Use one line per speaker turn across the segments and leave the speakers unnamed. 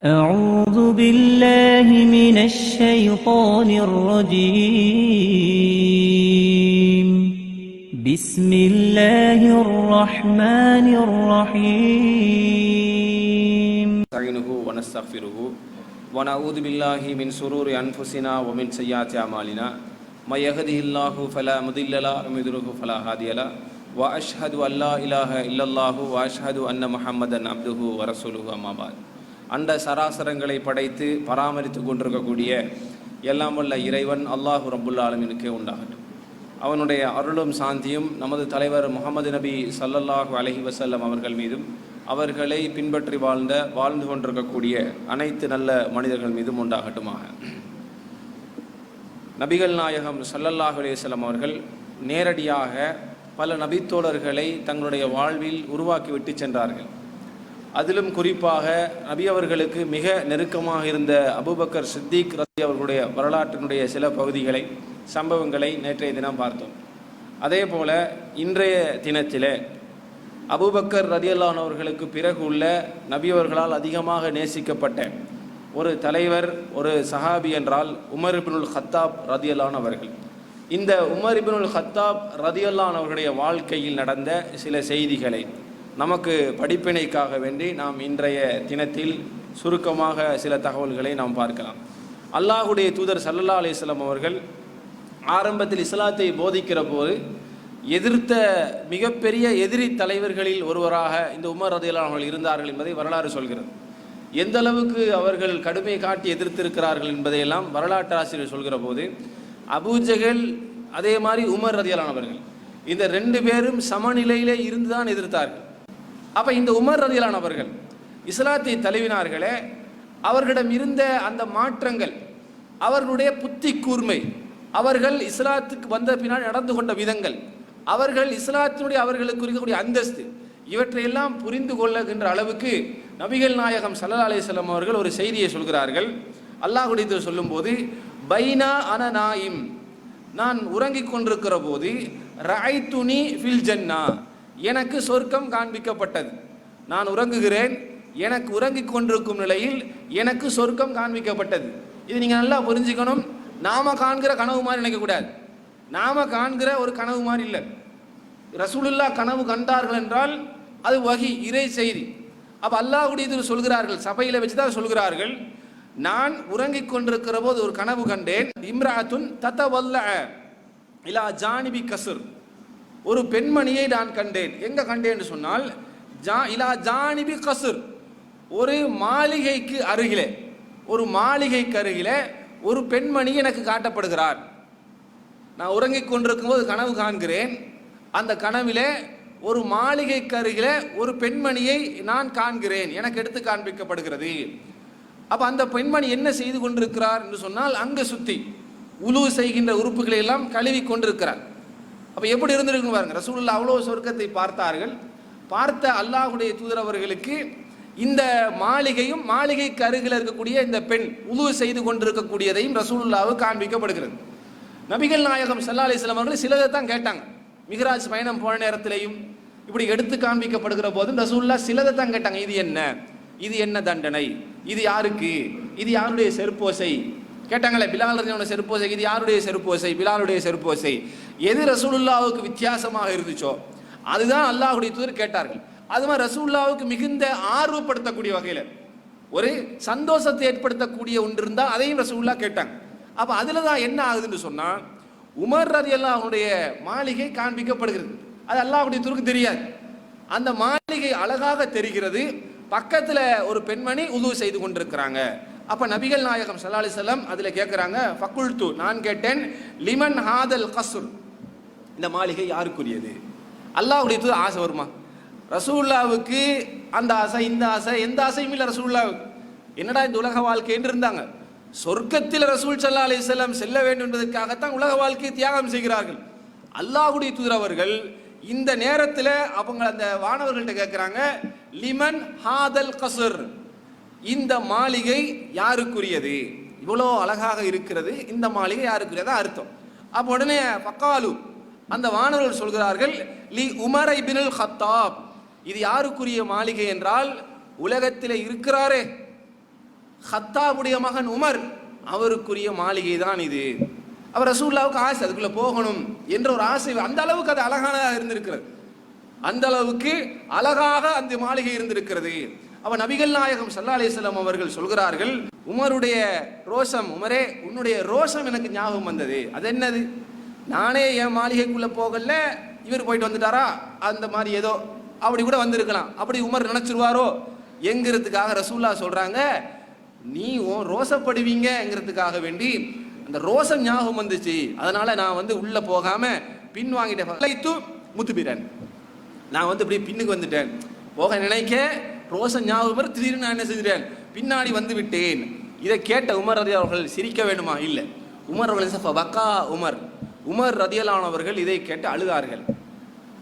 أعوذ بالله من الشيطان الرجيم. بسم الله الرحمن الرحيم.
نستعينه ونستغفره ونعوذ بالله من شرور أنفسنا ومن سيئات أعمالنا. من يهده الله فلا مضل له ومن يضلل فلا هادي له. وأشهد أن لا إله إلا الله وأشهد أن محمدا عبده ورسوله أما بعد. அண்ட சராசரங்களை படைத்து பராமரித்து கொண்டிருக்கக்கூடிய எல்லாம் வல்ல இறைவன் அல்லாஹு ரபுல்லா ஆலமினுக்கே உண்டாகட்டும். அவனுடைய அருளும் சாந்தியும் நமது தலைவர் முகமது நபி சல்லல்லாஹு அலஹி வசல்லம் அவர்கள் மீதும் அவர்களை பின்பற்றி வாழ்ந்த வாழ்ந்து கொண்டிருக்கக்கூடிய அனைத்து நல்ல மனிதர்கள் மீதும் உண்டாகட்டுமாக. நபிகள் நாயகம் சல்லல்லாஹு அலேஸ்லம் அவர்கள் நேரடியாக பல நபித்தோழர்களை தங்களுடைய வாழ்வில் உருவாக்கி விட்டு சென்றார்கள். அதிலும் குறிப்பாக நபி அவர்களுக்கு மிக நெருக்கமாக இருந்த அபுபக்கர் சித்திக் ரதி அவர்களுடைய வரலாற்றினுடைய சில பகுதிகளை சம்பவங்களை நேற்றைய தினம் பார்த்தோம். அதே போல இன்றைய தினத்தில் அபுபக்கர் ரதியல்லான் அவர்களுக்கு பிறகு உள்ள நபி அவர்களால் அதிகமாக நேசிக்கப்பட்ட ஒரு தலைவர் ஒரு சஹாபி என்றால் உமர் ஹத்தாப் ரதியல்லான் அவர்கள். இந்த உமர் ஹத்தாப் ரதியல்லான் அவர்களுடைய வாழ்க்கையில் நடந்த சில செய்திகளை நமக்கு படிப்பினைக்காக வேண்டி நாம் இன்றைய தினத்தில் சுருக்கமாக சில தகவல்களை நாம் பார்க்கலாம். அல்லாஹுடைய தூதர் சல்லல்லா அலிஸ்லாம் அவர்கள் ஆரம்பத்தில் இஸ்லாத்தை போதிக்கிற போது எதிர்த்த மிகப்பெரிய எதிரி தலைவர்களில் ஒருவராக இந்த உமர் ரதியல்லான் அவர்கள் இருந்தார்கள் என்பதை வரலாறு சொல்கிறது. எந்த அளவுக்கு அவர்கள் கடுமை காட்டி எதிர்த்திருக்கிறார்கள் என்பதையெல்லாம் வரலாற்று ஆசிரியர் சொல்கிற போது அபூஜகல் அதே மாதிரி உமர் ரதியலானவர்கள் இந்த ரெண்டு பேரும் சமநிலையிலே இருந்து தான் எதிர்த்தார்கள். அப்போ இந்த உமர் ரதியலான் அவர்கள் இஸ்லாத்தை தழுவினார்களே அவர்களிடம் இருந்த அந்த மாற்றங்கள் அவர்களுடைய புத்தி கூர்மை அவர்கள் இஸ்லாத்துக்கு வந்த பின்னால் நடந்து கொண்ட விதங்கள் அவர்கள் இஸ்லாத்தினுடைய அவர்களுக்கு இருக்கக்கூடிய அந்தஸ்து இவற்றையெல்லாம் புரிந்து கொள்ளுகின்ற அளவுக்கு நபிகள் நாயகம் சல்லா அலிஸ்லாம் அவர்கள் ஒரு செய்தியை சொல்கிறார்கள். அல்லாஹுடைய சொல்லும்போது பைனா அன நாயிம் நான் உறங்கிக் கொண்டிருக்கிற போது ரஐத்துனி ஃபில் ஜன்னா எனக்கு சொர்க்கம் காண்பிக்கப்பட்டது. நான் உறங்குகிறேன் எனக்கு உறங்கிக் கொண்டிருக்கும் நிலையில் எனக்கு சொர்க்கம் காண்பிக்கப்பட்டது. இது நீங்கள் நல்லா புரிஞ்சுக்கணும். நாம காண்கிற கனவு மாதிரி நினைக்கக்கூடாது நாம காண்கிற ஒரு கனவு மாதிரி இல்லை. ரசூலுல்லா கனவு கண்டார்கள் என்றால் அது வகி இறை செய்தி. அப்போ அல்லாஹுடைய இது சொல்கிறார்கள் சபையில் வச்சு தான் சொல்கிறார்கள் நான் உறங்கிக் கொண்டிருக்கிற போது ஒரு கனவு கண்டேன் இம்ராத்துன் தத்தவல்ல இலா ஜானிபி கசுர். ஒரு பெண்மணியை நான் கண்டேன். எங்க கண்டேன் சொன்னால் ஜா இலா ஜானிபி கசுர். ஒரு மாளிகைக்கு அருகிலே ஒரு மாளிகைக்கு அருகிலே ஒரு பெண்மணி எனக்கு காட்டப்படுகிறார். நான் உறங்கிக் கொண்டிருக்கும் போது கனவு காண்கிறேன். அந்த கனவிலே ஒரு மாளிகைக்கு அருகிலே ஒரு பெண்மணியை நான் காண்கிறேன். எனக்கு எடுத்து காண்பிக்கப்படுகிறது. அப்ப அந்த பெண்மணி என்ன செய்து கொண்டிருக்கிறார் என்று சொன்னால் அங்கு சுத்தி உழுவு செய்கின்ற உறுப்புகளை எல்லாம் கழுவி கொண்டிருக்கிறார். அப்போ எப்படி இருந்திருக்குன்னு பாருங்க. ரசூலுல்லா அவ்வளோ சொர்க்கத்தை பார்த்தார்கள். பார்த்த அல்லாஹுடைய தூதரவர்களுக்கு இந்த மாளிகையும் மாளிகைக்கு அருகில் இருக்கக்கூடிய இந்த பெண் உது செய்து கொண்டிருக்கக்கூடியதையும் ரசூலுல்லாவு காண்பிக்கப்படுகிறது. நபிகள் நாயகம் சல்லா அலிஸ்லாம் அவர்கள் சிலதை தான் கேட்டாங்க. மிகராஜ் பயணம் போன நேரத்திலையும் இப்படி எடுத்து காண்பிக்கப்படுகிற போதும் ரசூல்லா சிலதை தான் கேட்டாங்க. இது என்ன? இது என்ன தண்டனை? இது யாருக்கு? இது யாருடைய செருப்போசை? கேட்டாங்களே பிலால் ரஜினோட செருப்போசை இது யாருடைய செருப்போசை? பிலாலுடைய செருப்போசை. எது ரசூலுல்லாவுக்கு வித்தியாசமாக இருந்துச்சோ அதுதான் அல்லாஹுடைய தூதர் கேட்டார்கள். அது மாதிரி ரசூல்லாவுக்கு மிகுந்த ஆர்வப்படுத்தக்கூடிய வகையில் ஒரு சந்தோஷத்தை ஏற்படுத்தக்கூடிய ஒன்று இருந்தால் அதையும் ரசூல்லா கேட்டாங்க. அப்போ அதில் தான் என்ன ஆகுதுன்னு சொன்னால் உமர் ரதி அல்லாஹுடைய மாளிகை காண்பிக்கப்படுகிறது. அது அல்லாஹுடைய தூருக்கு தெரியாது. அந்த மாளிகை அழகாக தெரிகிறது. பக்கத்தில் ஒரு பெண்மணி உதவு செய்து கொண்டிருக்கிறாங்க. அப்ப நபிகள் நாயகம் சல்லா அலிசல்லாம் அதில் கேட்குறாங்க ஃபக்குல்து நான் கேட்டேன் லிமன் ஹாதல் கசுர் இந்த மாளிகை யாருக்குரியது? அல்லாஹுடைய தூது ஆசை வருமா? ரசூல்லாவுக்கு அந்த ஆசை இந்த ஆசை எந்த ஆசையும் இல்லை ரசூல்லாவுக்கு என்னடா இந்த உலக வாழ்க்கைன்னு இருந்தாங்க. சொர்க்கத்தில் ரசூல் சல்லா அலிசல்லாம் செல்ல வேண்டும் என்பதற்காகத்தான் உலக வாழ்க்கையை தியாகம் செய்கிறார்கள். அல்லாஹுடைய தூதர் அவர்கள் இந்த நேரத்தில் அவங்க அந்த வானவர்கள்ட்ட கேட்குறாங்க லிமன் ஹாதல் கசுர் இந்த மாளிகை யாருக்குரியது? இவ்வளோ அழகாக இருக்கிறது இந்த மாளிகை யாருக்குரியதா? அர்த்தம். அப்போ உடனே பக்காலு அந்த வானவர்கள் சொல்கிறார்கள் லி உமர் இபினுல் ஹத்தாப் இது யாருக்குரிய மாளிகை என்றால் உலகத்தில் இருக்கிறாரே. ஹத்தாபுடைய மகன் உமர் அவருக்குரிய மாளிகை தான் இது. அவர் ரசூல்லாவுக்கு ஆசை அதுக்குள்ள போகணும் என்ற ஒரு ஆசை அந்த அளவுக்கு அது அழகானதாக இருந்திருக்கிறது. அந்த அளவுக்கு அழகாக அந்த மாளிகை இருந்திருக்கிறது. அவ நபிகள் நாயகம் சல்லா அலிஸ்லாம் அவர்கள் சொல்கிறார்கள் உமருடைய ரோஷம் உமரே உன்னுடைய ரோஷம் எனக்கு ஞாபகம் வந்தது. அது என்னது? நானே என் மாளிகைக்குள்ள போகல இவர் போயிட்டு வந்துட்டாரா? அந்த மாதிரி ஏதோ அப்படி கூட வந்திருக்கலாம். அப்படி உமர் நினைச்சிருவாரோ? எங்கிறதுக்காக ரசூல்லா சொல்றாங்க நீ உன் ரோசப்படுவீங்கங்கிறதுக்காக வேண்டி அந்த ரோசம் ஞாபகம் வந்துச்சு. அதனால நான் வந்து உள்ள போகாம பின் வாங்கிட்டேன். முத்துபீரன் நான் வந்து இப்படி பின்னுக்கு வந்துட்டேன். போக நினைக்க ரோசன் ஞாபகம் திடீர்னு நான் என்ன செஞ்சிட்டேன் பின்னாடி வந்து விட்டேன் இதை கேட்ட உமர் ரதி அவர்கள் சிரிக்க வேண்டுமா? இல்லை. உமர் அவர்கள் வக்கா உமர். உமர் ரதியலானவர்கள் இதை கேட்டு அழுதார்கள்.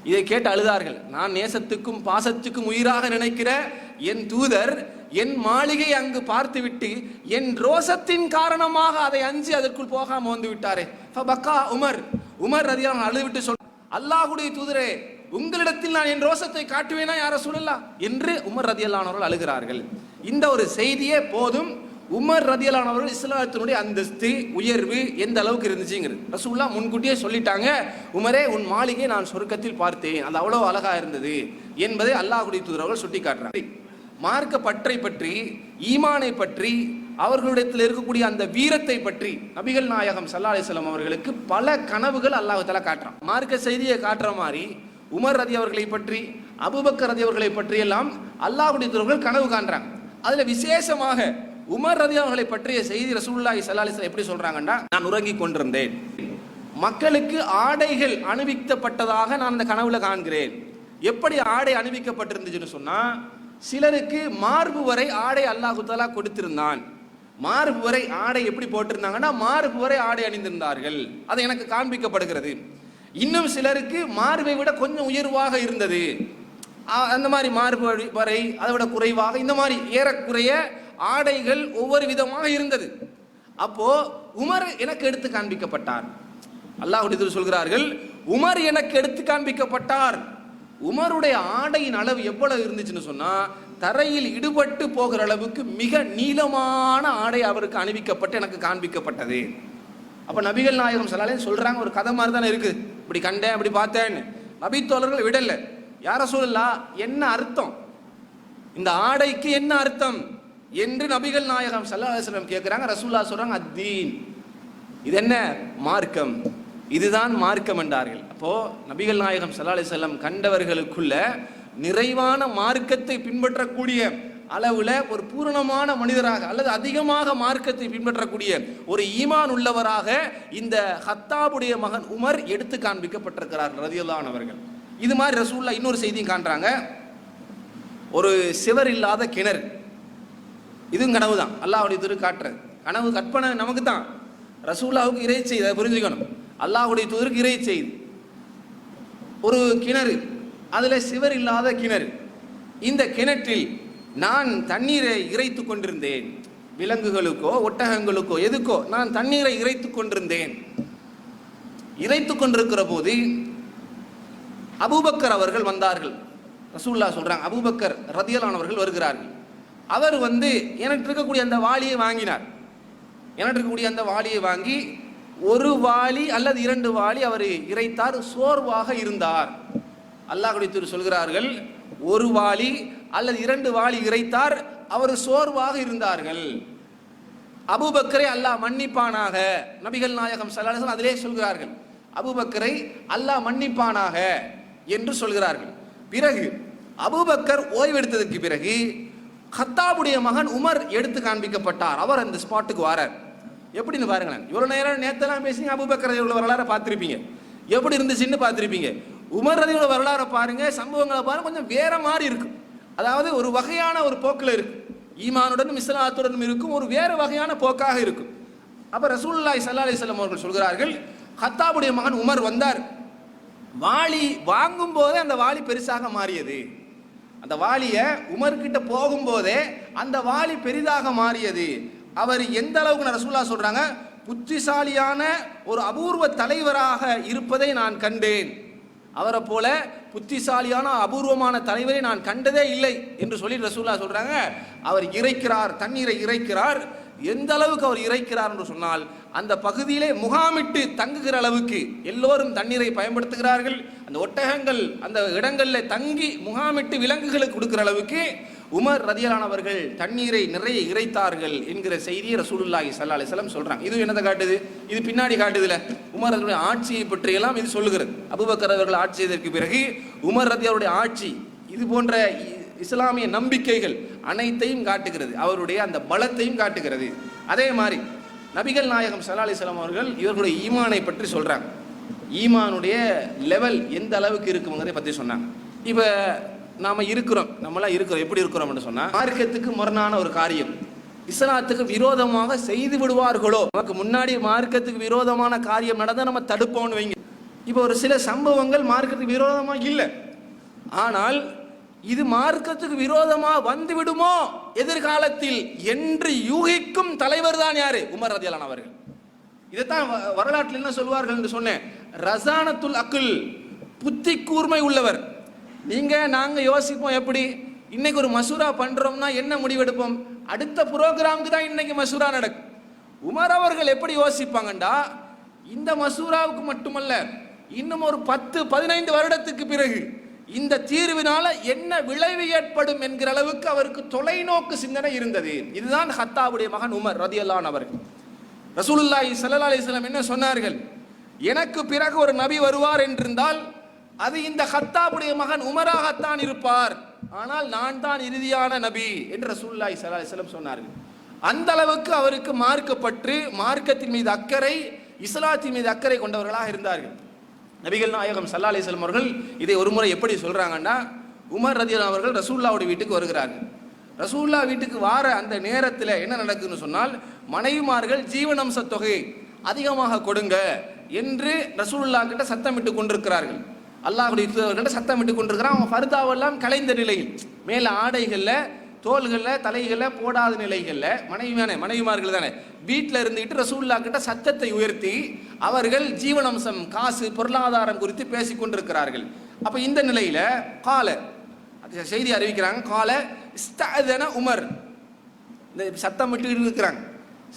இதை கேட்டு அழுதார்கள். நான் நேசத்துக்கும் பாசத்துக்கும் உயிராக நினைக்கிற என் தூதர் என் மாளிகை அங்கு பார்த்துவிட்டு என் ரோசத்தின் காரணமாக அதை அஞ்சு அதற்குள் போகாம வந்து விட்டாரே. பக்கா உமர். உமர் ரதியான அழுதுவிட்டு சொல் அல்லாஹுடைய தூதரே உங்களிடத்தில் நான் என் ரோசத்தை காட்டுவேனா யார சொல்லலாம் என்று உமர் ரதியல்லானவர்கள் அழுகிறார்கள். இந்த ஒரு செய்தியே போதும். உமர் ரதியலானவர்கள் இஸ்லாத்தினுடைய அந்தஸ்து உயர்வு எந்த அளவுக்கு இருந்துச்சுங்கிறது. ரசூல்லா முன்கூட்டியே சொல்லிட்டாங்க உமரே உன் மாளிகை நான் சொர்க்கத்தில் பார்த்தேன். அது அவ்வளோ அழகா இருந்தது. என்பதை அல்லாஹுடைய தூதரவர்கள் சுட்டி காட்டுறாங்க மார்க்க பற்றை பற்றி ஈமானை பற்றி அவர்களிடத்தில் இருக்கக்கூடிய அந்த வீரத்தை பற்றி நபிகள் நாயகம் சல்லா அலிஸ்லாம் அவர்களுக்கு பல கனவுகள் அல்லாஹ் காட்டுறான். மார்க்க செய்தியை காட்டுற மாதிரி உமர் ரதி அவர்களை பற்றி அபுபக்கர் ரதி அவர்களை பற்றி எல்லாம் அல்லாஹுடைய தூதர்கள் கனவு காண்றாங்க. அதுல விசேஷமாக உமர் ரதி அவர்களை பற்றிய செய்தி ரசூல்லாஹி சல்லா எப்படி சொல்றாங்கன்னா நான் உறங்கிக் கொண்டிருந்தேன். மக்களுக்கு ஆடைகள் அணிவிக்கப்பட்டதாக நான் அந்த கனவுல காண்கிறேன். எப்படி ஆடை அணிவிக்கப்பட்டிருந்துச்சுன்னு சொன்னா சிலருக்கு மார்பு வரை ஆடை அல்லாஹு தாலா கொடுத்திருந்தான். மார்பு வரை ஆடை எப்படி போட்டிருந்தாங்கன்னா மார்பு வரை ஆடை அணிந்திருந்தார்கள். அது எனக்கு காண்பிக்கப்படுகிறது. இன்னும் சிலருக்கு மார்பை விட கொஞ்சம் உயர்வாக இருந்தது. அந்த மாதிரி மார்பு வரை அதை விட குறைவாக இந்த மாதிரி ஏறக்குறைய ஆடைகள் ஒவ்வொரு விதமாக இருந்தது. அப்போ உமர் எனக்கு எடுத்து காண்பிக்கப்பட்டார். அல்லாஹுடைய சொல்கிறார்கள் உமர் எனக்கு எடுத்து காண்பிக்கப்பட்டார். உமருடைய ஆடையின் அளவு எவ்வளவு இருந்துச்சுன்னு சொன்னா தரையில் இடுபட்டு போகிற அளவுக்கு மிக நீளமான ஆடை அவருக்கு அணிவிக்கப்பட்டு எனக்கு காண்பிக்கப்பட்டது. அப்ப நபிகள் நாயகம் சலாலே சொல்றாங்க ஒரு கதை மாதிரி தானே இருக்கு இப்படி கண்டேன் அப்படி பார்த்தேன்னு. நபித்தோழர்கள் விடலை. யார சொல்லலா என்ன அர்த்தம்? இந்த ஆடைக்கு என்ன அர்த்தம்? என்று நபிகள் நாயகம் சல்லா கேட்குறாங்க ரசூல்லா சொல்றாங்க அத்தீன். இது என்ன மார்க்கம். இதுதான் மார்க்கம் என்றார்கள். அப்போ நபிகள் நாயகம் சல்லா அலிசல்லம் கண்டவர்களுக்குள்ள நிறைவான மார்க்கத்தை பின்பற்றக்கூடிய அளவில் ஒரு பூரணமான மனிதராக அல்லது அதிகமாக மார்க்கத்தை பின்பற்றக்கூடிய ஒரு ஈமான் உள்ளவராக இந்த ஹத்தாபுடைய மகன் உமர் எடுத்து காண்பிக்கப்பட்டிருக்கிறார் ரதியுல்லானவர்கள் இது மாதிரி ரசூல்லா இன்னொரு செய்தியும் காண்றாங்க. ஒரு சிவர் இல்லாத கிணறு. இதுவும் கனவு தான் அல்லாஹுடைய திரு காட்டுறது கனவு கற்பனை நமக்கு தான் ரசூல்லாவுக்கு இறை செய்தி அதை புரிஞ்சுக்கணும். அல்லாஹுடைய தூதருக்கு இறை செய்தி. ஒரு கிணறு. அதில் சிவர் இல்லாத கிணறு. இந்த கிணற்றில் நான் தண்ணீரை இறைத்து கொண்டிருந்தேன். விலங்குகளுக்கோ ஒட்டகங்களுக்கோ எதுக்கோ நான் தண்ணீரை இறைத்து கொண்டிருந்தேன். இறைத்து கொண்டிருக்கிற போது அபூபக்கர் அவர்கள் வந்தார்கள். ரசூல்லா சொல்கிறாங்க அபூபக்கர் ரதியலானவர்கள் வருகிறார்கள். அவர் வந்து எனக்கு இருக்கக்கூடிய அந்த வாளியை வாங்கினார். எனக்கு இருக்கக்கூடிய அந்த வாளியை வாங்கி ஒரு வாளி அல்லது இரண்டு வாளி அவர் இறைத்தார் சோர்வாக இருந்தார். அல்லாஹ் தூதர் சொல்கிறார்கள் ஒரு வாளி அல்லது இரண்டு வாளி இறைத்தார் அவர் சோர்வாக இருந்தார்கள். அபுபக்கரை அல்லாஹ் மன்னிப்பானாக. நபிகள் நாயகம் சல்லாஹம் அதிலே சொல்கிறார்கள் அபுபக்கரை அல்லாஹ் மன்னிப்பானாக என்று சொல்கிறார்கள். பிறகு அபுபக்கர் ஓய்வெடுத்ததற்கு பிறகு கத்தாபுடைய மகன் உமர் எடுத்து காண்பிக்கப்பட்டார். அவர் அந்த ஸ்பாட்டுக்கு வரார். எப்படின்னு பாருங்களேன். இவ்வளோ நேரம் நேத்தெல்லாம் பேசி அபூபக்கர் இவ்வளோ வரலாறு பார்த்துருப்பீங்க. எப்படி இருந்துச்சுன்னு பார்த்திருப்பீங்க. உமர் ரதியோட வரலாறை பாருங்க சம்பவங்களை பாருங்க கொஞ்சம் வேற மாதிரி இருக்கும் அதாவது ஒரு வகையான ஒரு போக்கில் இருக்கு. ஈமானுடனும் இஸ்லாத்துடனும் இருக்கும் ஒரு வேறு வகையான போக்காக இருக்கும் அப்போ ரசூல்லாய் சல்லா அலைஹி அவர்கள் சொல்கிறார்கள் ஹத்தாபுடைய மகன் உமர் வந்தார். வாளி வாங்கும் போதே அந்த வாளி பெருசாக மாறியது. அந்த வாளியை உமர்கிட்ட போகும்போதே அந்த வாளி பெரிதாக மாறியது. அவர் எந்த அளவுக்கு ரசூல்லா சொல்கிறாங்க புத்திசாலியான ஒரு அபூர்வ தலைவராக இருப்பதை நான் கண்டேன். அவரை போல புத்திசாலியான அபூர்வமான தலைவரை நான் கண்டதே இல்லை என்று சொல்லி ரசூல்லா சொல்றாங்க. அவர் இறைக்கிறார் தண்ணீரை இறைக்கிறார். எந்த அளவுக்கு அவர் இறைக்கிறார் என்று சொன்னால் அந்த பகுதியிலே முகாமிட்டு தங்குகிற அளவுக்கு எல்லோரும் தண்ணீரை பயன்படுத்துகிறார்கள். அந்த ஒட்டகங்கள் அந்த இடங்களில் தங்கி முகாமிட்டு விலங்குகளுக்கு கொடுக்கிற அளவுக்கு உமர் ரதியலானவர்கள் தண்ணீரை நிறைய இறைத்தார்கள் என்கிற செய்தியை ரசூலுல்லாஹி சல்லா அலைஹி சொல்கிறாங்க இது என்னதை காட்டுது? இது பின்னாடி காட்டுதுல. உமர் ரதியுடைய ஆட்சியை பற்றியெல்லாம் இது சொல்லுகிறது. அபுபக்கர் அவர்கள் ஆட்சி செய்ததற்கு பிறகு உமர் ரதி அவருடைய ஆட்சி இது போன்ற இ- இஸ்லாமிய நம்பிக்கைகள் அனைத்தையும் காட்டுகிறது. அவருடைய அந்த பலத்தையும் காட்டுகிறது. அதே மாதிரி நபிகள் நாயகம் சல்லா அலைஹி அவர்கள் இவர்களுடைய ஈமானை பற்றி சொல்கிறாங்க ஈமானுடைய லெவல் எந்த அளவுக்கு இருக்குங்கிறத பற்றி சொன்னாங்க. இப்போ நாம இருக்கிறோம். நம்மளாம் இருக்கிறோம். எப்படி இருக்கிறோம்னு சொன்னா மார்க்கத்துக்கு முரணான ஒரு காரியம். இஸ்லாத்துக்கு விரோதமாக செய்து விடுவார்களோ? நமக்கு முன்னாடி மார்க்கத்துக்கு விரோதமான காரியம் நடந்தால் நம்ம தடுப்போம்னு வைங்க. இப்போ ஒரு சில சம்பவங்கள் மார்க்கத்துக்கு விரோதமாக இல்லை. ஆனால் இது மார்க்கத்துக்கு விரோதமா வந்து விடுமோ எதிர்காலத்தில் என்று யூகிக்கும் தலைவர் தான் யாரு? உமர் ரதியலான் அவர்கள். இதைத்தான் வ- வரலாற்றில் என்ன சொல்வார்கள் என்று சொன்னேன். ரசானத்துல் அக்குல் புத்தி கூர்மை உள்ளவர். நீங்கள் நாங்கள் யோசிப்போம் எப்படி? இன்னைக்கு ஒரு மசூரா பண்ணுறோம்னா என்ன முடிவெடுப்போம்? அடுத்த புரோகிராமுக்கு தான் இன்னைக்கு மசூரா நடக்கும். உமர் அவர்கள் எப்படி யோசிப்பாங்கண்டா? இந்த மசூராவுக்கு மட்டுமல்ல இன்னும் ஒரு பத்து பதினைந்து வருடத்துக்கு பிறகு இந்த தீர்வினால என்ன விளைவு ஏற்படும் என்கிற அளவுக்கு அவருக்கு தொலைநோக்கு சிந்தனை இருந்தது. இதுதான் ஹத்தாவுடைய மகன் உமர் ரதியல்லான் அவர்கள். ரசூலுல்லாஹி சல்லா அலிஸ்லாம் என்ன சொன்னார்கள்? எனக்கு பிறகு ஒரு நபி வருவார் என்றிருந்தால் அது இந்த ஹத்தாபுடைய மகன் உமராகத்தான் இருப்பார். ஆனால் நான் தான் இறுதியான நபி என்று ரசூலுல்லாஹி சலா அலைஹி சொன்னார்கள். அந்த அளவுக்கு அவருக்கு மார்க்கப்பட்டு மார்க்கத்தின் மீது அக்கறை இஸ்லாத்தின் மீது அக்கறை கொண்டவர்களாக இருந்தார்கள். நபிகள் நாயகம் சல்லா அலைஹி அவர்கள் இதை ஒரு முறை எப்படி சொல்றாங்கன்னா உமர் ரதியல் அவர்கள் ரசூல்லாவுடைய வீட்டுக்கு வருகிறார்கள். ரசூல்லா வீட்டுக்கு வார அந்த நேரத்தில் என்ன நடக்குதுன்னு சொன்னால் மனைவிமார்கள் ஜீவனம்ச தொகை அதிகமாக கொடுங்க என்று ரசூல்லா கிட்ட சத்தமிட்டு கொண்டிருக்கிறார்கள். அல்லாஹுடைய சத்தம் விட்டு கொண்டிருக்கிறான். அவன் ஃபர்தாவெல்லாம் கலைந்த நிலையில் மேல ஆடைகளில் தோள்களில் தலைகளில் போடாத நிலைகளில் மனைவியான மனைவிமார்கள் தானே வீட்டில் இருந்துக்கிட்டு ரசூல்லா கிட்ட சத்தத்தை உயர்த்தி அவர்கள் ஜீவனம்சம் காசு பொருளாதாரம் குறித்து பேசி கொண்டிருக்கிறார்கள். அப்போ இந்த நிலையில் கால செய்தி அறிவிக்கிறாங்க கால இஸ்தஅதன உமர். இந்த சத்தம் விட்டுக்கிட்டு இருக்கிறாங்க.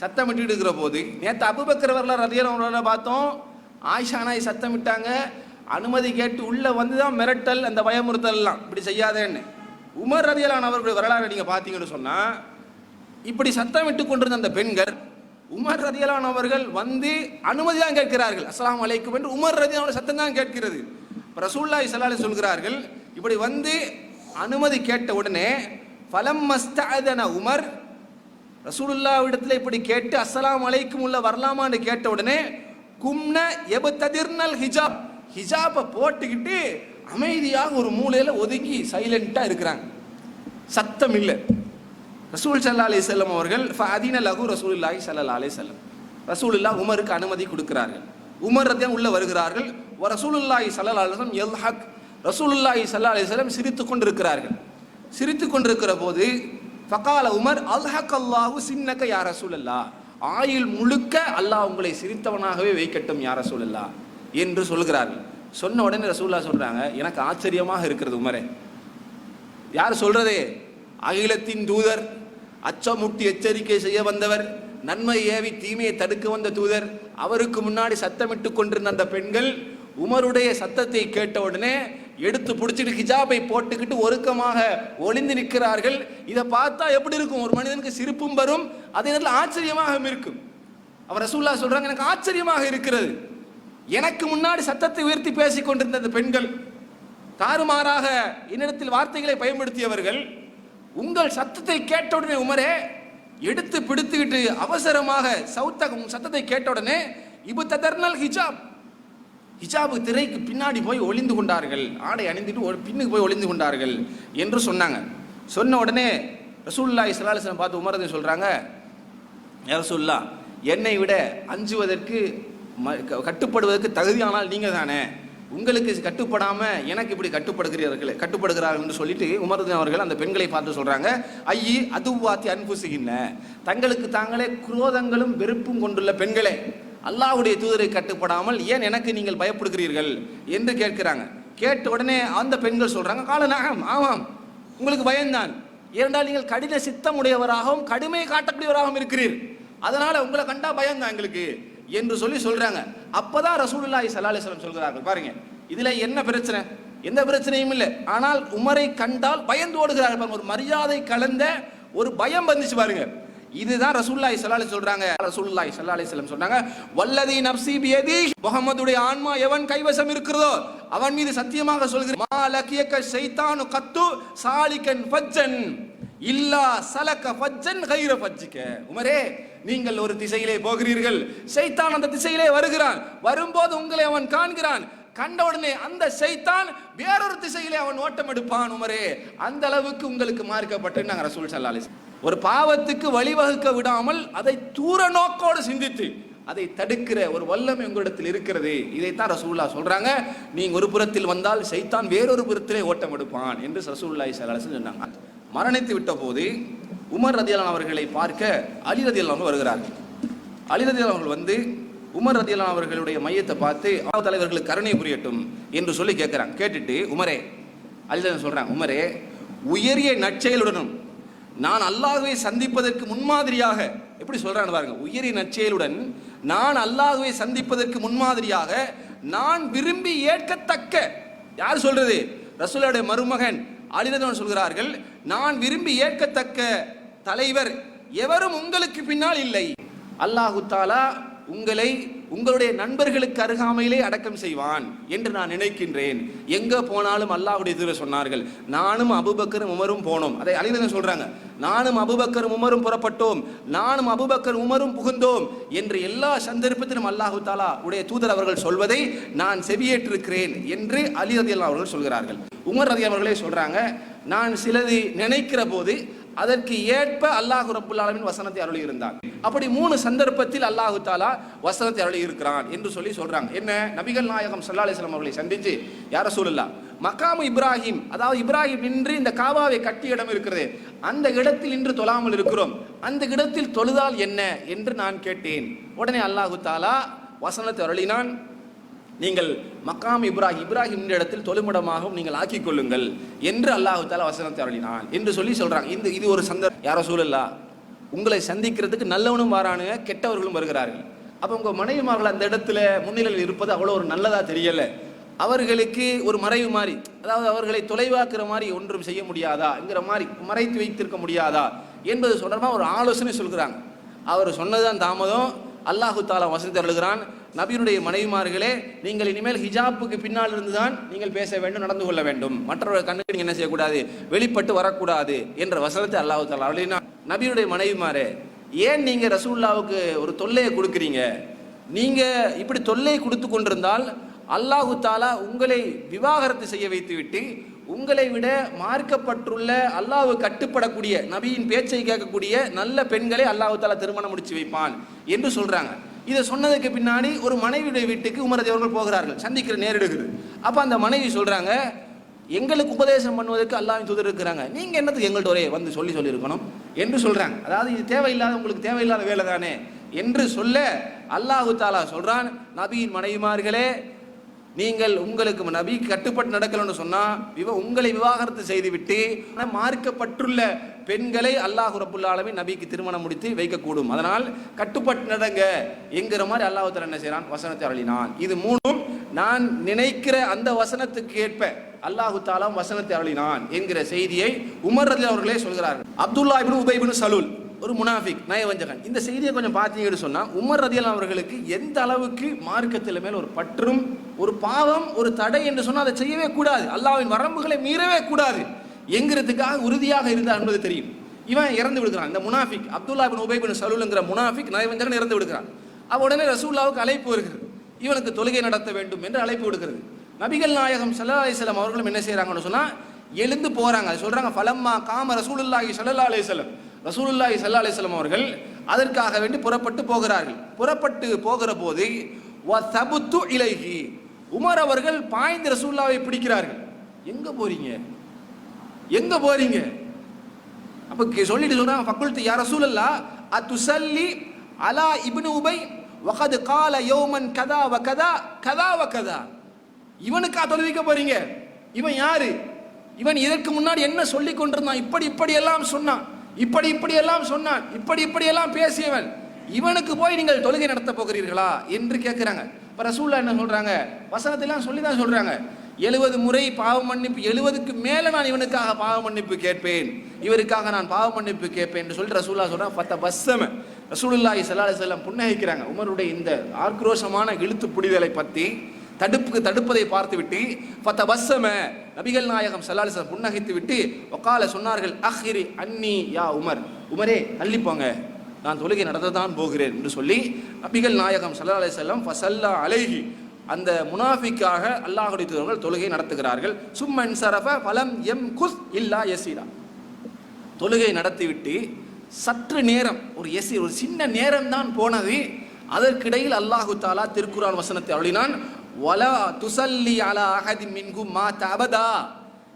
சத்தம் விட்டுக்கிட்டு இருக்கிற போது நேற்று அபுபக்கர் வரலாறு ரதியரவங்கள பார்த்தோம் ஆயிஷா நாய் சத்தம் விட்டாங்க அனுமதி கேட்டு உள்ளே வந்து தான் மிரட்டல் அந்த பயமுறுத்தல்லாம் இப்படி செய்யாதேன்னு. உமர் ரதியலான் அவர்களுடைய வரலாறு நீங்கள் பார்த்தீங்கன்னு சொன்னால் இப்படி சத்தம் விட்டு கொண்டிருந்த அந்த பெண்கள் உமர் ரதியலான் அவர்கள் வந்து அனுமதி தான் கேட்கிறார்கள். அஸ்லாம் அலைக்கும் என்று உமர் ரதியலான சத்தம் தான் கேட்கிறது. இப்ப இஸ்லாலி சொல்கிறார்கள் இப்படி வந்து அனுமதி கேட்ட உடனே ஃபலம் மஸ்தன உமர்? ரசூலுல்லாவிடத்தில் இப்படி கேட்டு அஸ்லாம் அலைக்கும் உள்ள வரலாமான்னு கேட்ட உடனே கும்ன எபத்ததிர்னல் ஹிஜாப். ஹிஜாபை போட்டுக்கிட்டு அமைதியாக ஒரு மூலையில் ஒதுங்கி சைலண்ட்டாக இருக்கிறாங்க. சத்தம் இல்லை. ரசூல் சல்லா அலி செல்லம் அவர்கள் அதீன லகு ரசூலுல்லாஹி ஸல்லல்லாஹு செல்லம் ரசூல் இல்லா உமருக்கு அனுமதி கொடுக்கிறார்கள். உமர் ரத்தியம் உள்ளே வருகிறார்கள். ரசூலுல்லாஹி சல்லா அலிஸ்லம் எல் ஹக் ரசூலுல்லாஹி சல்லா அலைஹி சிரித்து சிரித்துக் கொண்டிருக்கிறார்கள். சிரித்து கொண்டிருக்கிற போது ஃபகால உமர் அல்ஹக் அல்லாஹு சின்னக்க யார் ரசூல் அல்லா ஆயுள் முழுக்க அல்லாஹ் உங்களை சிரித்தவனாகவே வைக்கட்டும் யார் ரசூல் அல்லா என்று சொல்கிறார்கள் சொன்ன உடனே ரசூல்லா சொல்கிறாங்க எனக்கு ஆச்சரியமாக இருக்கிறது உமரே. யார் சொல்கிறதே அகிலத்தின் தூதர் அச்சமுட்டி எச்சரிக்கை செய்ய வந்தவர் நன்மை ஏவி தீமையை தடுக்க வந்த தூதர் அவருக்கு முன்னாடி சத்தமிட்டு கொண்டிருந்த அந்த பெண்கள் உமருடைய சத்தத்தை கேட்ட உடனே எடுத்து பிடிச்சிட்டு ஹிஜாபை போட்டுக்கிட்டு ஒருக்கமாக ஒளிந்து நிற்கிறார்கள். இதை பார்த்தா எப்படி இருக்கும்? ஒரு மனிதனுக்கு சிரிப்பும் வரும் அதே நேரத்தில் ஆச்சரியமாக இருக்கும். அவர் ரசூல்லா சொல்றாங்க எனக்கு ஆச்சரியமாக இருக்கிறது. எனக்கு முன்னாடி சத்தத்தை உயர்த்தி பேசிக் கொண்டிருந்த அந்த பெண்கள். தாறுமாறாக என்னிடத்தில் வார்த்தைகளை பயன்படுத்தியவர்கள் உங்கள் சத்தத்தை கேட்டவுடனே உமரே எடுத்து பிடித்துக்கிட்டு அவசரமாக சவுத்த சத்தத்தை கேட்டவுடனே இபு ததர்னல் ஹிஜாப். ஹிஜாபு திரைக்கு பின்னாடி போய் ஒளிந்து கொண்டார்கள். ஆடை அணிந்துட்டு ஒரு பின்னுக்கு போய் ஒளிந்து கொண்டார்கள் என்று சொன்னாங்க. சொன்ன உடனே ரசூல்லா ஸல்லல்லாஹு பார்த்து உமரதை சொல்கிறாங்க ரசூல்லா என்னை விட அஞ்சுவதற்கு கட்டுப்படுவதற்கு தகுதியானால் நீங்கள் தானே உங்களுக்கு கட்டுப்படாமல் எனக்கு இப்படி கட்டுப்படுகிறீர்கள் கட்டுப்படுகிறார்கள் என்று சொல்லிட்டு உமரதன் அவர்கள் அந்த பெண்களை பார்த்து சொல்கிறாங்க ஐயி அதுவாத்தி அன்புசுகின்ன. தங்களுக்கு தாங்களே குரோதங்களும் வெறுப்பும் கொண்டுள்ள பெண்களே அல்லாஹ்வுடைய தூதரை கட்டுப்படாமல் ஏன் எனக்கு நீங்கள் பயப்படுகிறீர்கள்? என்று கேட்கிறாங்க. கேட்ட உடனே அந்த பெண்கள் சொல்கிறாங்க கால நகம் ஆமாம். உங்களுக்கு பயம்தான். ஏனென்றால் நீங்கள் கடின சித்தம் உடையவராகவும் காட்டக்கூடியவராகவும் இருக்கிறீர். அதனால் உங்களை கண்டா பயம்தான் எங்களுக்கு. என்று சொல்லி சொல்றாங்க. அப்பதான் ரசூலுல்லாஹி ஸல்லல்லாஹு அலைஹி சொல்கிறார்கள். பாருங்க இதுல என்ன பிரச்சனை? எந்த பிரச்சனையும் இல்லை. ஆனால் உமரை கண்டால் பயந்து ஓடுகிறார்கள். பாருங்க. ஒரு மரியாதை கலந்த ஒரு பயம் வந்துச்சு பாருங்க. இதுதான் ரசூல்லாய் சல்லாலி சொல்றாங்க. ரசூல்லாய் சல்லாலி செல்லம் சொன்னாங்க வல்லதி நப்சி பியதி முகமதுடைய ஆன்மா எவன் கைவசம் இருக்கிறதோ அவன் மீது சத்தியமாக சொல்கிறேன் மா லக்கியக ஷைத்தானு கத்து சாலிகன் பஜ்ஜன் இல்லா சலக்க ஃபஜ்ஜன் கைர ஃபஜ்ஜிக உமரே நீங்கள் ஒரு திசையிலே போகிறீர்கள். சைத்தான் அந்த திசையிலே வருகிறான். வரும்போது உங்களை அவன் காண்கிறான். கண்ட உடனே அந்த சைத்தான் வேறொரு திசையிலே அவன் ஓட்டம் எடுப்பான் உமரே. அந்த அளவுக்கு உங்களுக்கு மார்க்கப்பட்டு நாங்கள் ரசூல் சல்லாலிஸ் ஒரு பாவத்துக்கு வழிவகுக்க விடாமல் அதை தூர நோக்கோடு சிந்தித்து அதை தடுக்கிற ஒரு வல்லமை உங்களிடத்தில் இருக்கிறது. இதைத்தான் ரசூல்லா சொல்றாங்க. நீங்க ஒரு புறத்தில் வந்தால் சைத்தான் வேறொரு புறத்திலே ஓட்டம் எடுப்பான் என்று ரசூல்லாய் ஸல்லல்லாஹு சொன்னாங்க. மரணித்து விட்ட போது உமர் ரதியலான் அவர்களை பார்க்க அலி அவர்கள் வருகிறார்கள் அலி ரதியலான் அவர்கள் வந்து உமர் ரதியலான் அவர்களுடைய மையத்தை பார்த்து அல்லாஹ் தலைவர்களுக்கு கருணை புரியட்டும் என்று சொல்லி கேட்கிறாங்க கேட்டுட்டு உமரே அலிரதியல்லான் சொல்றாங்க உமரே உயரிய நற்செயலுடனும் நான் அல்லாஹுவை சந்திப்பதற்கு முன்மாதிரியாக எப்படி சொல்கிறான்னு பாருங்க. உயரிய நற்செயலுடன் நான் அல்லாஹுவை சந்திப்பதற்கு முன்மாதிரியாக நான் விரும்பி ஏற்கத்தக்க யார் சொல்றது? ரசூலுடைய மருமகன் அலிரதன் சொல்கிறார்கள் நான் விரும்பி ஏற்கத்தக்க தலைவர் எவரும் உங்களுக்கு பின்னால் இல்லை. அல்லாஹு தாலா உங்களை உங்களுடைய நண்பர்களுக்கு அருகாமையிலே அடக்கம் செய்வான் என்று நான் நினைக்கின்றேன். எங்க போனாலும் அல்லாஹுடைய தூதர் சொன்னார்கள் நானும் அபுபக்கரும் உமரும் போனோம். அதை அலிதன் சொல்றாங்க நானும் அபுபக்கரும் உமரும் புறப்பட்டோம் நானும் அபுபக்கர் உமரும் புகுந்தோம் என்று எல்லா சந்தர்ப்பத்திலும் அல்லாஹு தாலா உடைய தூதர் அவர்கள் சொல்வதை நான் செவியேற்றிருக்கிறேன் என்று அலி ரதி அவர்கள் சொல்கிறார்கள். உமர் ரதி அவர்களே சொல்றாங்க நான் சிலது நினைக்கிற போது அதற்கு ஏற்ப அல்லாஹு ரப்புல் ஆலமின் வசனத்தை அருளி இருந்தான் அப்படி மூணு சந்தர்ப்பத்தில் அல்லாஹு தாலா வசனத்தை அருளி இருக்கிறான் என்று சொல்லி சொல்றாங்க. என்ன? நபிகள் நாயகம் சல்லா அலிஸ்லாம் அவர்களை சந்திச்சு யார சொல்லலா மக்காமு இப்ராஹிம் அதாவது இப்ராஹிம் நின்று இந்த காபாவை கட்டிய இடம் இருக்கிறது. அந்த இடத்தில் இன்று தொழாமல் இருக்கிறோம். அந்த இடத்தில் தொழுதால் என்ன? என்று நான் கேட்டேன். உடனே அல்லாஹு தாலா வசனத்தை அருளினான். நீங்கள் மக்காம் இப்ராஹிம் இப்ராஹிம் இடத்தில் தொழுமிடமாகவும் நீங்கள் ஆக்கிக் கொள்ளுங்கள் என்று அல்லாஹு தாலா வசனத்தை அருளினான் என்று சொல்லி சொல்றாங்க. இந்த இது ஒரு சந்தர் யாரோ சூழல்லா உங்களை சந்திக்கிறதுக்கு நல்லவனும் வரானுங்க கெட்டவர்களும் வருகிறார்கள். அப்போ உங்க மனைவிமார்கள் அந்த இடத்துல முன்னிலையில் இருப்பது அவ்வளோ ஒரு நல்லதாக தெரியலை. அவர்களுக்கு ஒரு மறைவு மாதிரி அதாவது அவர்களை தொலைவாக்குற மாதிரி ஒன்றும் செய்ய முடியாதாங்கிற மாதிரி மறைத்து வைத்திருக்க முடியாதா? என்பது சொல்கிறமா ஒரு ஆலோசனை சொல்கிறாங்க. அவர் சொன்னதுதான் தாமதம். அல்லாஹு தாலா வசதி அருளுகிறான். நபியினுடைய மனைவிமார்களே நீங்கள் இனிமேல் ஹிஜாப்புக்கு பின்னால் இருந்துதான் நீங்கள் பேச வேண்டும் நடந்து கொள்ள வேண்டும். மற்றவர்கள் கண்ணுக்கு நீங்கள் என்ன செய்யக்கூடாது? வெளிப்பட்டு வரக்கூடாது என்ற வசனத்தை அல்லாஹு தாலா அப்படின்னா நபியுடைய மனைவிமாரே ஏன் நீங்க ரசூல்லாவுக்கு ஒரு தொல்லையை கொடுக்குறீங்க? நீங்க இப்படி தொல்லை கொடுத்து கொண்டிருந்தால் அல்லாஹு தாலா உங்களை விவாகரத்து செய்ய வைத்துவிட்டு உங்களை விட மார்க்கப்பட்டுள்ள அல்லாஹு கட்டுப்படக்கூடிய நபியின் பேச்சை கேட்கக்கூடிய நல்ல பெண்களை அல்லாஹு தாலா திருமணம் முடிச்சு வைப்பான் என்று சொல்றாங்க. இதை சொன்னதுக்கு பின்னாடி ஒரு மனைவியுடைய வீட்டுக்கு உமரதி அவர்கள் போகிறார்கள். சந்திக்கிற நேரிடுகிறது. அப்போ அந்த மனைவி சொல்கிறாங்க எங்களுக்கு உபதேசம் பண்ணுவதற்கு அல்லாவின் தூதர் இருக்கிறாங்க. நீங்கள் என்னத்துக்கு எங்கள்கிட்ட ஒரே வந்து சொல்லி சொல்லியிருக்கணும் என்று சொல்கிறாங்க அதாவது இது தேவையில்லாத உங்களுக்கு தேவையில்லாத வேலை தானே என்று சொல்ல அல்லாஹு தாலா சொல்கிறான் நபியின் மனைவிமார்களே நீங்கள் உங்களுக்கு நபி கட்டுப்பட்டு நடக்கலன்னு சொன்னா விவ உங்களை விவாகரத்து செய்துவிட்டு மார்க்கப்பட்டுள்ள பெண்களை அல்லாஹ் ரபுல்லாலுமே நபிக்கு திருமணம் முடித்து வைக்கக்கூடும். அதனால் கட்டுப்பட்டு நடங்க. என்கிற மாதிரி அல்லாஹ் என்ன செய்கிறான் வசனத்தை அருளினான். இது மூணும் நான் நினைக்கிற அந்த வசனத்துக்கு ஏற்ப அல்லாஹு தாலாம் வசனத்தை அருளினான் என்கிற செய்தியை உமர் ரதி அவர்களே சொல்கிறார்கள். அப்துல்லா இபின் உபைபின் சலூல் ஒரு முனாஃபிக் நயவஞ்சகன். இந்த செய்தியை கொஞ்சம் பார்த்தீங்கன்னு சொன்னால் உமர் ரதியல் அவர்களுக்கு எந்த அளவுக்கு மார்க்கத்தில் மேல் ஒரு பற்றும் ஒரு பாவம் ஒரு தடை என்று சொன்னால் அதை செய்யவே கூடாது. அல்லாவின் வரம்புகளை மீறவே கூடாது. எங்கிறதுக்காக உறுதியாக இருந்தார் என்பது தெரியும். இவன் இறந்து விடுகிறான். இந்த முனாஃபிக் அப்துல்லா பின் உபை பின் சலூலுங்கிற முனாஃபிக் நயவஞ்சகன் இறந்து விடுகிறான். அவ உடனே ரசூல்லாவுக்கு அழைப்பு வருகிறது. இவனுக்கு தொழுகை நடத்த வேண்டும் என்று அழைப்பு விடுகிறது. நபிகள் நாயகம் சல்லா அலைஹி அவர்களும் என்ன செய்கிறாங்கன்னு சொன்னால் எழுந்து போகிறாங்க அது சொல்கிறாங்க ஃபலம்மா காம ரசூலுல்லாஹி சல்லா அலிஸ்லம் ரசூலுல்லாஹி சல்லா அலிஸ்லாம் அவர்கள் அதற்காக வேண்டி புறப்பட்டு போகிறார்கள். புறப்பட்டு போகிற போது சபுத்து இலகி உமர் அவர்கள் பாய்ந்து ரசூல்லாவை பிடிக்கிறார்கள். எங்க போறீங்க? எங்க போறீங்க? அப்ப கே- சொல்லிட்டு சொல்றாங்க ஃபக்குல்து யா ரசூலல்லா அத்துசல்லி அலா இப்னு உபை வகது கால யோமன் கதா வ கதா கதா வ கதா. இவனுக்கா தொழுவிக்க போறீங்க? இவன் யாரு? இவன் இதற்கு முன்னாடி என்ன சொல்லி கொண்டிருந்தான்? இப்படி இப்படி எல்லாம் சொன்னான். இப்படி இப்படி எல்லாம் சொன்னான். இப்படி இப்படி எல்லாம் பேசியவன். இவனுக்கு போய் நீங்கள் தொழுகை நடத்த போகிறீர்களா? என்று கேட்கிறாங்க. இப்ப ரசூல்லா என்ன சொல்றாங்க? வசனத்தெல்லாம் சொல்லி தான் சொல்றாங்க. எழுபது முறை பாவ மன்னிப்பு எழுபதுக்கு மேல நான் இவனுக்காக பாவ மன்னிப்பு கேட்பேன். இவருக்காக நான் பாவ மன்னிப்பு கேட்பேன் என்று சொல்லி ரசூல்லா சொல்றாங்க பத்த பஸ்ஸம. ரசூலுல்லாஹி சல்லா அலைஹி வஸல்லம் புன்னகைக்கிறாங்க. உமருடைய இந்த ஆக்ரோஷமான இழுத்து புடிதலை பற்றி தடுப்புக்கு தடுப்பதை பார்த்துவிட்டு பத்த வசம நபிகள் நாயகம் ஸல்லல்லாஹு அலைஹி புன்னகைத்து விட்டு ஒக்கால சொன்னார்கள் அஹ்ரி அன்னி யா உமர். உமரே தள்ளிப்போங்க. நான் தொழுகை நடத்ததான் போகிறேன் என்று சொல்லி நபிகள் நாயகம் சல்லா அலி செல்லம் ஃபசல்லா அலைஹி அந்த முனாஃபிக்காக அல்லாஹுடைய தூதர்கள் தொழுகை நடத்துகிறார்கள். சும்மன் சரஃப பலம் எம் குஸ் இல்லா யசீரா. தொழுகை நடத்திவிட்டு சற்று நேரம் ஒரு எசி ஒரு சின்ன நேரம் தான் போனது. அதற்கிடையில் அல்லாஹு தாலா திருக்குரான் வசனத்தை அருளினான். வலா துசல்லி அலா அஹதி மின்கு மா தபதா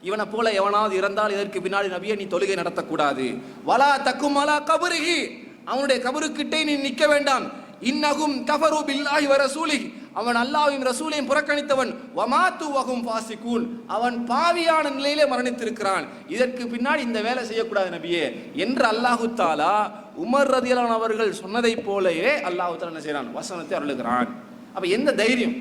இவனை போல எவனாவது இறந்தால் இதற்கு பின்னாடி நபியை நீ தொழுகை நடத்தக்கூடாது. வலா தக்கும் அலா கபருகி அவனுடைய கபருக்கிட்டே நீ நிற்க வேண்டாம். இன்னகும் கபரு பில்லாஹி வ அவன் அல்லாவையும் ரசூலையும் புறக்கணித்தவன். வமாத்து வகும் பாசிக்கூன் அவன் பாவியான நிலையிலே மரணித்திருக்கிறான். இதற்கு பின்னாடி இந்த வேலை செய்யக்கூடாது நபியே. என்று அல்லாஹு தாலா உமர் ரதியலான் அவர்கள் சொன்னதைப் போலவே அல்லாஹு தாலா என்ன செய்கிறான் வசனத்தை அருளுகிறான். அப்போ எந்த தைரியம்?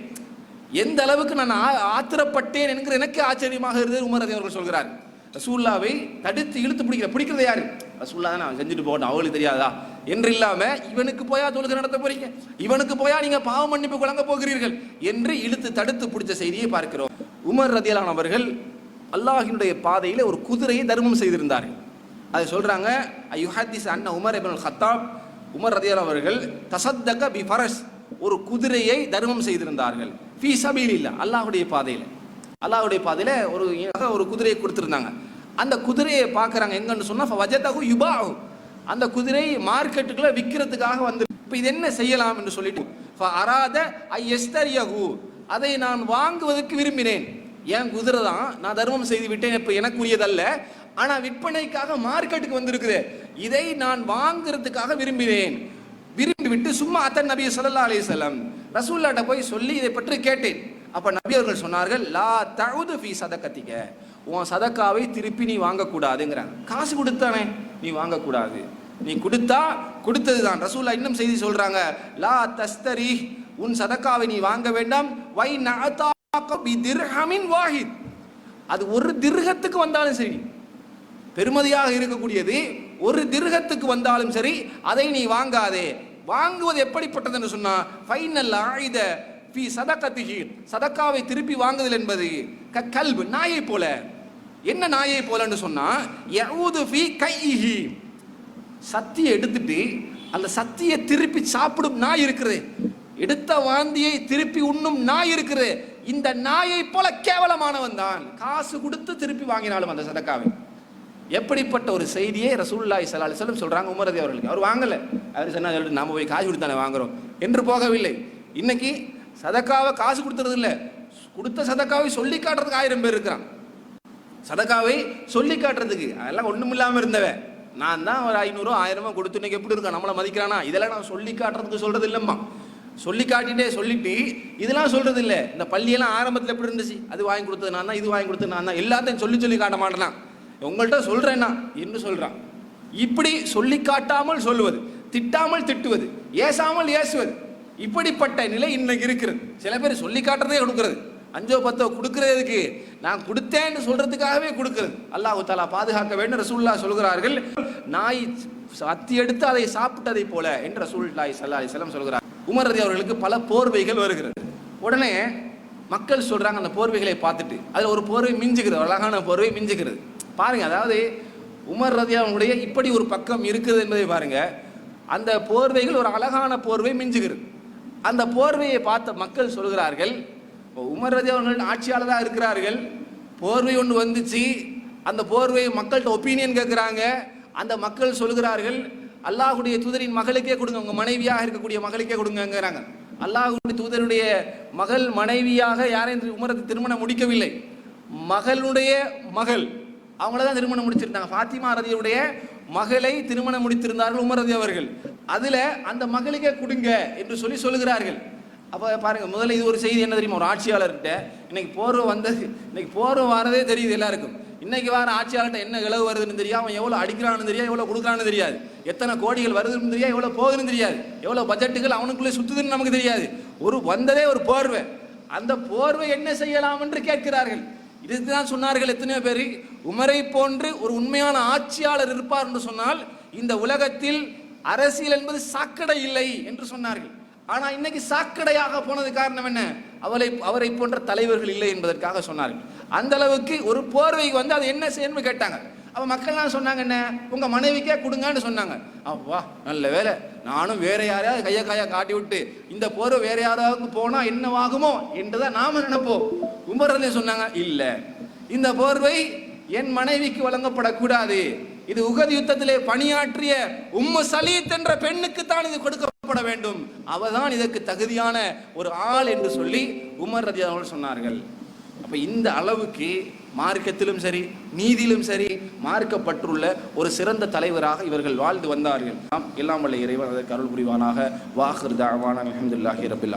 எந்த அளவுக்கு நான் ஆத்திரப்பட்டேன் என்கிற எனக்கு ஆச்சரியமாக இருந்தது உமர் ரதி அவர்கள் சொல்கிறார். ரசூல்லாவை தடுத்து இழுத்து பிடிக்கிற பிடிக்கிறது யாரு? ரசூல்லா தான் அவன் செஞ்சுட்டு போகணும் அவங்களுக்கு தெரியாதா? என்று இல்லாம இவனுக்கு போயா தொழுகை நடத்த போறீங்க? இவனுக்கு போயா நீங்க பாவ மன்னிப்பு வழங்க போகிறீர்கள் என்று இழுத்து தடுத்து பிடிச்ச செய்தியை பார்க்கிறோம். உமர் ரதியலான் அவர்கள் அல்லாஹினுடைய பாதையில் ஒரு குதிரையை தர்மம் செய்திருந்தார். அதை சொல்றாங்க ஐயுஹாதிஸ் அண்ணா உமர் இப்னுல் ஹத்தாப் உமர் ரதியலான் அவர்கள் தசத்தக பி ஃபரஸ். ஒரு குதிரையை தர்மம் செய்திருந்தார்கள். ஃபீ இல்ல அல்லாஹுடைய பாதையில். அல்லாஹ்வுடைய பாதையில ஒரு ஒரு குதிரையை கொடுத்துருந்தாங்க. அந்த குதிரையை பார்க்கறாங்க. எங்கன்னு சொன்னா வஜதகு யுபாஹு. அந்த குதிரை மார்க்கெட்டுக்குள்ள விற்கிறதுக்காக வந்து இப்போ இது என்ன செய்யலாம் என்று சொல்லிட்டு அராத ஐ எஸ்தரியகு அதை நான் வாங்குவதற்கு விரும்பினேன். என் குதிரை தான் நான் தர்மம் செய்து விட்டேன் இப்போ எனக்குரியதல்ல. ஆனா விற்பனைக்காக மார்க்கெட்டுக்கு வந்திருக்குது. இதை நான் வாங்குறதுக்காக விரும்பினேன். விரும்பி விட்டு சும்மா அத்தன் நபி ஸல்லல்லாஹு அலி வஸல்லம். ரசூல்லாட்ட போய் சொல்லி இதை பற்றி கேட்டேன். அப்போ நபி அவர்கள் சொன்னார்கள் லா தகுது ஃபீ சதக்கத்திக்க உன் சதக்காவை திருப்பி நீ வாங்கக்கூடாதுங்கிறாங்க. காசு கொடுத்தானே நீ வாங்கக்கூடாது. நீ கொடுத்தா கொடுத்தது தான் ரசூல்லா இன்னும் செய்தி சொல்றாங்க லா தஸ்தரி. உன் சதக்காவை நீ வாங்க வேண்டாம். வை நஅதாக பி திர்ஹமின் வாஹித். அது ஒரு திர்ஹத்துக்கு வந்தாலும் சரி பெருமதியாக இருக்கக்கூடியது ஒரு திருகத்துக்கு வந்தாலும் சரி அதை நீ வாங்காதே. வாங்குவது எப்படிப்பட்டது என்று சொன்னா ஃபைனல் ஆயுத ஃபி சதக்கத்திகி சதக்காவை திருப்பி வாங்குதல் என்பது க கல்பு நாயை போல. என்ன நாயை போலன்னு சொன்னா யஊது ஃபி கைஹி. சத்தியை எடுத்துட்டு அந்த சத்தியை திருப்பி சாப்பிடும் நாய் இருக்குது. எடுத்த வாந்தியை திருப்பி உண்ணும் நாய் இருக்குது. இந்த நாயை போல கேவலமானவன் தான். காசு கொடுத்து திருப்பி வாங்கினாலும் அந்த சதக்காவை. எப்படிப்பட்ட ஒரு செய்தியை ரசூல்லாய் ஸல்லல்லாஹு அலைஹி சொல்கிறாங்க உமரதி அவர்களுக்கு? அவர் வாங்கலை. அவர் சொன்னால் சொல்லிட்டு நாம போய் காசு கொடுத்தாலே வாங்குறோம். என்று போகவில்லை. இன்னைக்கு சதக்காவை காசு கொடுத்துறது இல்லை. கொடுத்த சதக்காவை சொல்லி காட்டுறதுக்கு ஆயிரம் பேர் இருக்கிறான். சதக்காவை சொல்லி காட்டுறதுக்கு. அதெல்லாம் ஒன்றும் இல்லாமல் இருந்தவன் நான் தான் ஒரு ஐநூறு ஆயிரமா கொடுத்து இன்னைக்கு எப்படி இருக்கான்? நம்மளை மதிக்கிறானா? இதெல்லாம் நான் சொல்லி காட்டுறதுக்கு சொல்றது இல்லைம்மா. சொல்லி காட்டிட்டே சொல்லிட்டு இதெல்லாம் சொல்றது இல்லை. இந்த பள்ளியெல்லாம் ஆரம்பத்தில் எப்படி இருந்துச்சு? அது வாங்கி கொடுத்தது நான் தான் இது வாங்கி கொடுத்தது நான் தான். எல்லாத்தையும் சொல்லி சொல்லி காட்ட மாட்டேனா உங்கள்கிட்ட சொல்கிறேன்னா என்று சொல்கிறான் இப்படி சொல்லி காட்டாமல் சொல்லுவது திட்டாமல் திட்டுவது ஏசாமல் ஏசுவது இப்படிப்பட்ட நிலை இன்னைக்கு இருக்கிறது. சில பேர் சொல்லி காட்டுறதே கொடுக்குறது. அஞ்சோ பத்தோ கொடுக்கறதுக்கு நான் கொடுத்தேன்னு சொல்றதுக்காகவே கொடுக்குறது. அல்லாஹு தாலா பாதுகாக்க வேண்டும் ரசூல்லா சொல்கிறார்கள் நாய் சத்தி எடுத்து அதை சாப்பிட்டதை போல என்று ரசூல்லாய் சல்லா செல்லம் சொல்கிறார். உமர் ரதி அவர்களுக்கு பல போர்வைகள் வருகிறது. உடனே மக்கள் சொல்றாங்க அந்த போர்வைகளை பார்த்துட்டு அதில் ஒரு போர்வை மிஞ்சுகிறது அழகான போர்வை மிஞ்சுகிறது. பாருங்கள் அதாவது உமர் ரதியாவுடைய இப்படி ஒரு பக்கம் இருக்குது என்பதை பாருங்கள் அந்த போர்வைகள் ஒரு அழகான போர்வை மிஞ்சுகிறது. அந்த போர்வையை பார்த்த மக்கள் சொல்கிறார்கள் உமர் ரதி அவர்கள் ஆட்சியாளராக இருக்கிறார்கள். போர்வை ஒன்று வந்துச்சு. அந்த போர்வை மக்கள்கிட்ட ஒப்பீனியன் கேட்குறாங்க. அந்த மக்கள் சொல்கிறார்கள் அல்லாஹுடைய தூதரின் மகளுக்கே கொடுங்க உங்கள் மனைவியாக இருக்கக்கூடிய மகளுக்கே கொடுங்கங்கிறாங்க. அல்லாஹுடைய தூதருடைய மகள் மனைவியாக யாரையும் உமரத்தை திருமணம் முடிக்கவில்லை. மகளுடைய மகள் அவங்கள தான் திருமணம் முடிச்சிருந்தாங்க. ஃபாத்திமா ரதியுடைய மகளை திருமணம் முடித்திருந்தார்கள் உமர் ரதி அவர்கள். அதில் அந்த மகளுக்கே கொடுங்க என்று சொல்லி சொல்லுகிறார்கள். அப்போ பாருங்கள் முதல்ல இது ஒரு செய்தி என்ன தெரியுமா? ஒரு ஆட்சியாளர்கிட்ட இன்னைக்கு போர்வை வந்தது இன்னைக்கு போர்வை வரதே தெரியுது எல்லாருக்கும். இன்னைக்கு வர ஆட்சியாளர்கிட்ட என்ன இளவு வருதுன்னு தெரியாது அவன் எவ்வளோ அடிக்கிறான்னு தெரியாது எவ்வளோ கொடுக்குறான்னு தெரியாது. எத்தனை கோடிகள் வருதுன்னு தெரியாது எவ்வளோ போகுதுன்னு தெரியாது. எவ்வளோ பட்ஜெட்டுகள் அவனுக்குள்ளே சுத்துதுன்னு நமக்கு தெரியாது. ஒரு வந்ததே ஒரு போர்வை. அந்த போர்வை என்ன செய்யலாம் என்று கேட்கிறார்கள். இதுதான் சொன்னார்கள் எத்தனையோ பேர். உமரை போன்று ஒரு உண்மையான ஆட்சியாளர் இருப்பார் என்று சொன்னால் இந்த உலகத்தில் அரசியல் என்பது சாக்கடை இல்லை என்று சொன்னார்கள். ஆனால் இன்னைக்கு சாக்கடையாக போனது காரணம் என்ன? அவரை அவரை போன்ற தலைவர்கள் இல்லை என்பதற்காக சொன்னார்கள். அந்த அளவுக்கு ஒரு போர்வைக்கு வந்து அது என்ன செய்யணும்னு கேட்டாங்க. அப்போ மக்கள்லாம் சொன்னாங்க என்ன? உங்கள் மனைவிக்கே கொடுங்கன்னு சொன்னாங்க. அவ்வா நல்ல வேலை நானும் வேற யாரையாவது கையை கைய காட்டி விட்டு இந்த போர்வை வேற யாராவது போனால் என்னவாகுமோ என்றுதான் நாம நினைப்போம். உமர் அலி சொன்னாங்க இல்ல. இந்த போர்வை என் மனைவிக்கு வழங்கப்படக்கூடாது. இது உகது யுத்தத்திலே பணியாற்றிய உம்மு சலீத் என்ற பெண்ணுக்கு தான் இது கொடுக்கப்பட வேண்டும். அவதான் இதற்கு தகுதியான ஒரு ஆள் என்று சொல்லி உமர் ரதி அவர்கள் சொன்னார்கள். அப்ப இந்த அளவுக்கு மார்க்கத்திலும் சரி நீதியிலும் சரி மார்க்கப்பட்டுள்ள ஒரு சிறந்த தலைவராக இவர்கள் வாழ்ந்து வந்தார்கள். நாம் எல்லாம் வல்ல இறைவன் அதற்கு அருள் புரிவானாக. வாஹர் தாவான அலமதுல்லாஹி ரபில்